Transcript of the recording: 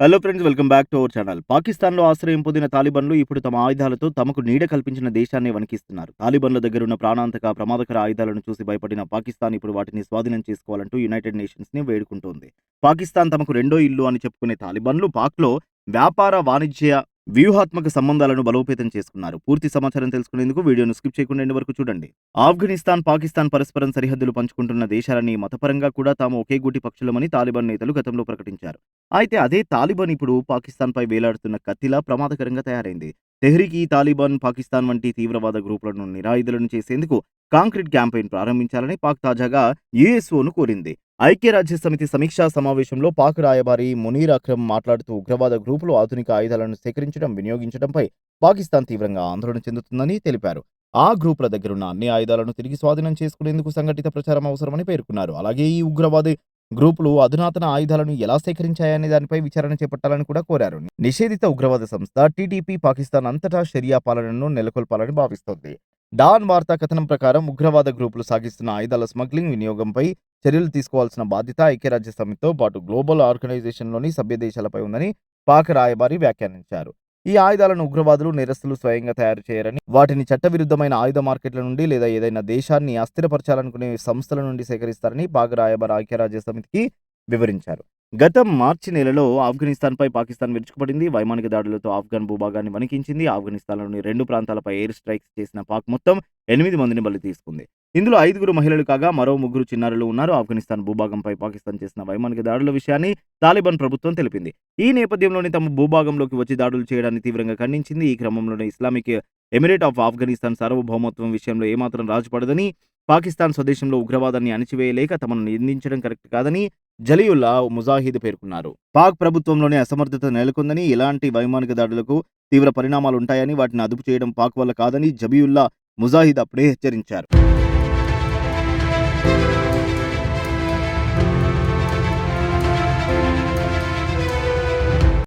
Hello friends welcome back to our channel పాకిస్తాన్లో ఆశ్రయం పొందిన తాలిబన్లు ఇప్పుడు తమ ఆయుధాలతో తమకు నీడ కల్పించిన దేశాన్ని వణికిస్తున్నారు. తాలిబన్ల దగ్గరున్న ప్రాణాంతక ప్రమాదకర ఆయుధాలను చూసి భయపడిన పాకిస్తాన్ ఇప్పుడు వాటిని స్వాధీనం చేసుకోవాలంటూ యునైటెడ్ నేషన్స్ని వేడుకుంటోంది. పాకిస్తాన్ తమకు రెండో ఇల్లు అని చెప్పుకునే తాలిబన్లు పాక్లో వ్యాపార వాణిజ్య వ్యూహాత్మక సంబంధాలను బలోపేతం చేసుకున్నారు. పూర్తి సమాచారం తెలుసుకునేందుకు వీడియోను స్కిప్ చేయకుండా ఎండ్ వరకు చూడండి. ఆఫ్ఘనిస్తాన్ పాకిస్తాన్ పరస్పరం సరిహద్దులు పంచుకుంటున్న దేశాలని మతపరంగా కూడా తాము ఒకే గూటి పక్షులమని తాలిబాన్ నేతలు గతంలో ప్రకటించారు. అయితే అదే తాలిబాన్ ఇప్పుడు పాకిస్తాన్పై వేలాడుతున్న కత్తిలా ప్రమాదకరంగా తయారైంది. తెహ్రీక్ ఈ తాలిబాన్ పాకిస్తాన్ వంటి తీవ్రవాద గ్రూపులను నిరాయుధులను చేసేందుకు కాంక్రీట్ క్యాంపెయిన్ ప్రారంభించాలని పాక్ తాజాగా యుఎస్ఓను కోరింది. ఐక్యరాజ్య సమితి సమీక్షా సమావేశంలో పాక్ రాయబారి మునీర్ అక్రమ్ మాట్లాడుతూ ఉగ్రవాద గ్రూపులు ఆధునిక ఆయుధాలను సేకరించడం వినియోగించడంపై పాకిస్తాన్ తీవ్రంగా ఆందోళన చెందుతుందని తెలిపారు. ఆ గ్రూపుల దగ్గరున్న అన్ని ఆయుధాలను తిరిగి స్వాధీనం చేసుకునేందుకు సంఘటిత ప్రచారం అవసరమని పేర్కొన్నారు. అలాగే ఈ ఉగ్రవాద గ్రూపులు అధునాతన ఆయుధాలను ఎలా సేకరించాయనే దానిపై విచారణ చేపట్టాలని కూడా కోరారు. నిషేధిత ఉగ్రవాద సంస్థ టీడీపీ పాకిస్తాన్ అంతటా షరియా పాలనను నెలకొల్పాలని భావిస్తోంది. డాన్ వార్తా కథనం ప్రకారం ఉగ్రవాద గ్రూపులు సాగిస్తున్న ఆయుధాల స్మగ్లింగ్ వినియోగంపై చర్యలు తీసుకోవాల్సిన బాధ్యత ఐక్యరాజ్య సమితితో పాటు గ్లోబల్ ఆర్గనైజేషన్లోని సభ్య దేశాలపై ఉందని పాక్ రాయబారి వ్యాఖ్యానించారు. ఈ ఆయుధాలను ఉగ్రవాదులు నేరస్తులు స్వయంగా తయారు చేయరని వాటిని చట్టవిరుద్ధమైన ఆయుధ మార్కెట్ల నుండి లేదా ఏదైనా దేశాన్ని అస్థిరపరచాలనుకునే సంస్థల నుండి సేకరిస్తారని పాక్ రాయబార ఐక్యరాజ్య సమితికి వివరించారు. గత మార్చి నెలలో ఆఫ్ఘనిస్తాన్పై పాకిస్తాన్ విరుచుకుపడింది. వైమానిక దాడులతో ఆఫ్ఘన్ భూభాగాన్ని వణికించింది. ఆఫ్ఘనిస్తాన్లోని రెండు ప్రాంతాలపై ఎయిర్ స్ట్రైక్స్ చేసిన పాక్ మొత్తం ఎనిమిది మందిని బలి తీసుకుంది. ఇందులో ఐదుగురు మహిళలు కాగా మరో ముగ్గురు చిన్నారులు ఉన్నారు. ఆఫ్ఘనిస్తాన్ భూభాగంపై పాకిస్తాన్ చేసిన వైమానిక దాడుల విషయాన్ని తాలిబాన్ ప్రభుత్వం తెలిపింది. ఈ నేపథ్యంలోనే తమ భూభాగంలోకి వచ్చి దాడులు చేయడాన్ని తీవ్రంగా ఖండించింది. ఈ క్రమంలోనే ఇస్లామిక్ ఎమిరేట్ ఆఫ్ ఆఫ్ఘనిస్తాన్ సార్వభౌమత్వం విషయంలో ఏమాత్రం రాజుపడదని పాకిస్తాన్ స్వదేశంలో ఉగ్రవాదాన్ని అణిచివేయలేక తమను నిందించడం కరెక్ట్ కాదని జలియుల్లా ముజాహిద్ పేర్కొన్నారు. పాక్ ప్రభుత్వంలోనే అసమర్థత నెలకొందని ఇలాంటి వైమానిక దాడులకు తీవ్ర పరిణామాలు ఉంటాయని వాటిని అదుపు చేయడం పాక్ వల్ల కాదని జబియుల్లా ముజాహిద్ అప్పుడే హెచ్చరించారు.